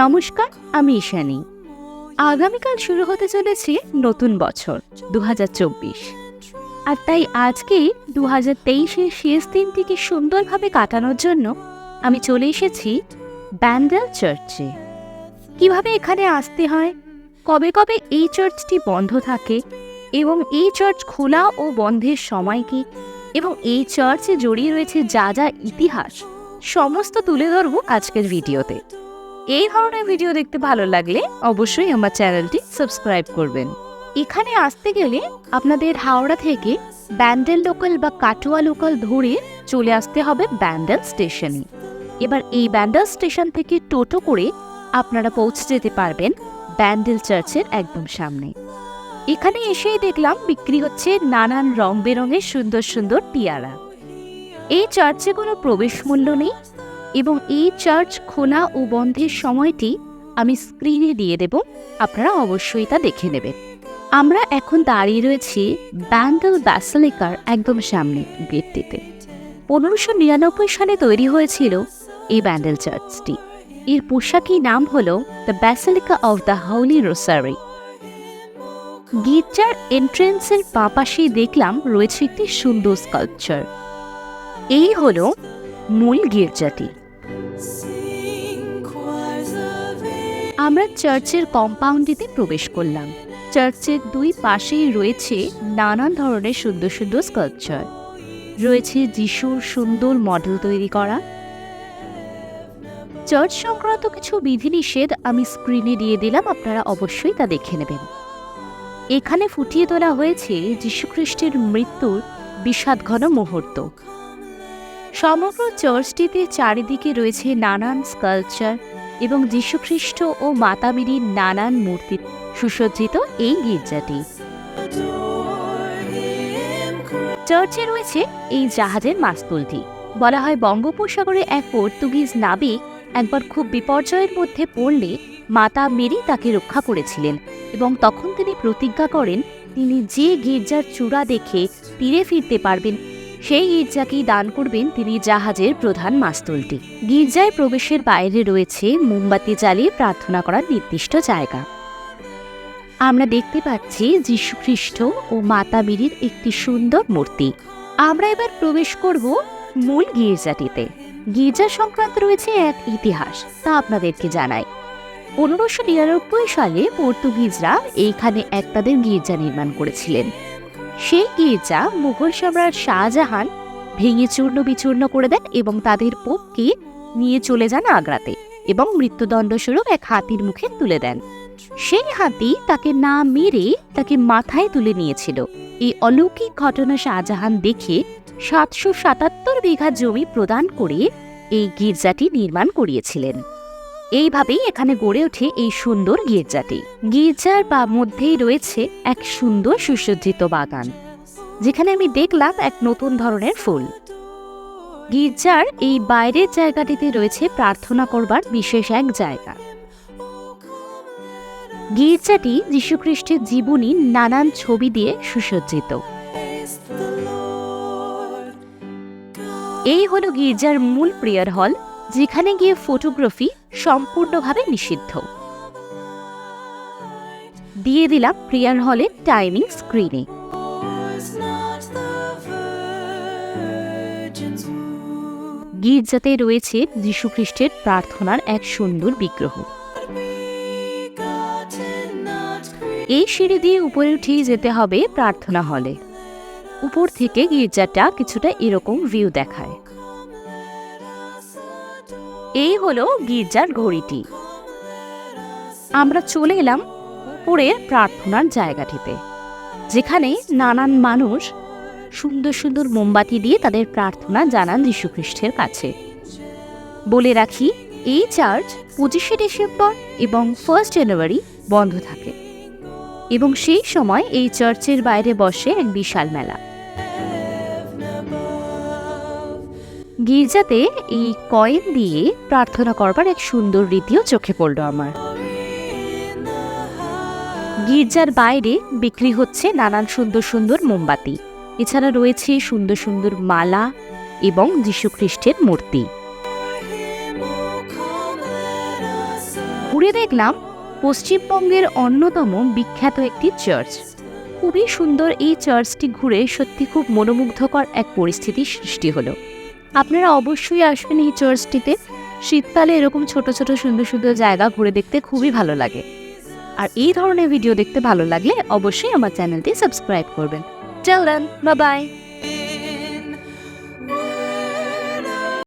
নমস্কার, আমি ঈশানী। আগামীকাল শুরু হতে চলেছে নতুন বছর দু হাজার চব্বিশ। আর তাই আজকে দু হাজার তেইশের শেষ দিনটিকে সুন্দরভাবে কাটানোর জন্য আমি চলে এসেছি ব্যান্ডেল চার্চে। কীভাবে এখানে আসতে হয়, কবে কবে এই চার্চটি বন্ধ থাকে, এবং এই চার্চ খোলা ও বন্ধের সময় কি, এবং এই চার্চে জড়িয়ে রয়েছে যা যা ইতিহাস, সমস্ত তুলে ধরবো আজকের ভিডিওতে। এই ধরনের ভিডিও দেখতে ভালো লাগলে অবশ্যই আমার চ্যানেলটি সাবস্ক্রাইব করবেন। এখানে আসতে গেলে আপনাদের হাওড়া থেকে ব্যান্ডেল লোকাল বা কাটোয়া লোকাল ধরে চলে আসতে হবে ব্যান্ডেল স্টেশনে এবার এই ব্যান্ডেল স্টেশন থেকে টোটো করে আপনারা পৌঁছে যেতে পারবেন ব্যান্ডেল চার্চের একদম সামনে। এখানে এসেই দেখলাম বিক্রি হচ্ছে নানান রং বেরঙের সুন্দর সুন্দর টিয়ারা এই চার্চে কোনো প্রবেশ মূল্য নেই এবং এই চার্চ খোলা ও বন্ধের সময়টি আমি স্ক্রিনে দিয়ে দেব, আপনারা অবশ্যই তা দেখে নেবেন। আমরা এখন দাঁড়িয়ে রয়েছি ব্যান্ডেল ব্যাসলিকার একদম সামনে গেটটিতে। পনেরোশো নিরানব্বই সালে তৈরি হয়েছিল এই ব্যান্ডেল চার্চটি। এর পোশাকি নাম হল the basilica of the holy rosary গির্জার এন্ট্রেন্সের বাঁ পাশেই দেখলাম রয়েছে একটি সুন্দর স্কাল্পচার। এই হল মূল গির্জাটি। আমরা চার্চের কম্পাউন্ডটিতে প্রবেশ করলাম। চার্চের দুই পাশেই রয়েছে নানান ধরনের সুন্দর সুন্দর স্কাল্পচার। রয়েছে যিশুর সুন্দর মডেল তৈরি করা। চার্চ সংক্রান্ত কিছু বিধিনিষেধ আমি স্ক্রিনে দিয়ে দিলাম, আপনারা অবশ্যই তা দেখে নেবেন। এখানে ফুটিয়ে তোলা হয়েছে যীশুখ্রিস্টের মৃত্যুর বিষাদঘন মুহূর্ত। সমগ্র চার্চটিতে চারিদিকে রয়েছে নানান স্কাল্পচার এবং যীশুখ্রিস্ট ও মাতা মেরির নানান মূর্তি, সুসজ্জিত এই গির্জাটি। চার্চে রয়েছে এই জাহাজের মাস্তুলটি। বলা হয় বঙ্গোপসাগরে এক পর্তুগিজ নাবিক একবার খুব বিপর্যয়ের মধ্যে পড়লে মাতা মেরি তাকে রক্ষা করেছিলেন এবং তখন তিনি প্রতিজ্ঞা করেন, তিনি যে গির্জার চূড়া দেখে তীরে ফিরতে পারবেন সেই গির্জাকেই দান করবেন তিনি জাহাজের প্রধান মাস্তুলটি। গির্জায় প্রবেশের বাইরে রয়েছে মোমবাতি জ্বালিয়ে প্রার্থনা করার নির্দিষ্ট জায়গা। আমরা দেখতে পাচ্ছি যীশুখ্রিস্ট ও মাতা মেরির একটি সুন্দর মূর্তি। আমরা এবার প্রবেশ করব মূল গির্জাটিতে। গির্জা সংক্রান্ত রয়েছে এক ইতিহাস, তা আপনাদেরকে জানাই। পনেরোশো নিরানব্বই সালে পর্তুগিজরা এইখানে এক তাদের গির্জা নির্মাণ করেছিলেন। সেই গির্জা মুঘল সম্রাট শাহজাহান ভেঙে চূর্ণ বিচূর্ণ করে দেন এবং তাদের পোপকে নিয়ে চলে যান আগ্রাতে এবং মৃত্যুদণ্ড স্বরূপ এক হাতির মুখে তুলে দেন। সেই হাতি তাকে না মেরে তাকে মাথায় তুলে নিয়েছিল। এই অলৌকিক ঘটনা শাহজাহান দেখে সাতশো সাতাত্তর বিঘা জমি প্রদান করে এই গির্জাটি নির্মাণ করিয়েছিলেন। এইভাবেই এখানে গড়ে ওঠে এই সুন্দর গির্জাটি। গির্জার বা মধ্যেই রয়েছে এক সুন্দর সুসজ্জিত বাগান, যেখানে আমি দেখলাম এক নতুন ধরনের ফুল। গির্জার এই বাইরের জায়গাটিতে রয়েছে প্রার্থনা করবার বিশেষ এক জায়গা। গির্জাটি যীশুখ্রিস্টের জীবনী নানান ছবি দিয়ে সুসজ্জিত। এই হলো গির্জার মূল প্রেয়ার হল যেখানে গিয়ে ফটোগ্রাফি সম্পূর্ণভাবে নিষিদ্ধ। দিয়ে দিলাম প্রেয়ার হলে টাইমিং স্ক্রিনে গির্জাতে রয়েছে যীশুখ্রিস্টের প্রার্থনার এক সুন্দর বিগ্রহ। এই সিঁড়ি দিয়ে উপরে উঠেই যেতে হবে প্রার্থনা হলে। উপর থেকে গির্জাটা কিছুটা এরকম ভিউ দেখায়। এই হলো গির্জার ঘড়িটি। আমরা চলে এলাম উপরের প্রার্থনার জায়গাটিতে, যেখানে নানান মানুষ সুন্দর সুন্দর মোমবাতি দিয়ে তাদের প্রার্থনা জানান যীশুখ্রিস্টের কাছে। বলে রাখি, এই চার্চ পঁচিশে ডিসেম্বর এবং ফার্স্ট জানুয়ারি বন্ধ থাকে এবং সেই সময় এই চার্চের বাইরে বসে এক বিশাল মেলা। গির্জাতে এই কয়েন দিয়ে প্রার্থনা করবার এক সুন্দর রীতিও চোখে পড়ল আমার। গির্জার বাইরে বিক্রি হচ্ছে নানান সুন্দর সুন্দর মোমবাতি। এছাড়া রয়েছে সুন্দর সুন্দর মালা এবং যীশুখ্রিস্টের মূর্তি। ঘুরে দেখলাম পশ্চিমবঙ্গের অন্যতম বিখ্যাত একটি চার্চ। খুবই সুন্দর এই চার্চটি ঘুরে সত্যি খুব মনোমুগ্ধকর এক পরিস্থিতির সৃষ্টি হলো। আপনারা অবশ্যই আসবেন এই চার্চটিতে শীতকালে এরকম ছোট ছোট সুন্দর সুন্দর জায়গা ঘুরে দেখতে খুবই ভালো লাগে। আর এই ধরনের ভিডিও দেখতে ভালো লাগলে অবশ্যই আমার চ্যানেলটি সাবস্ক্রাইব করবেন। চল দেন বাই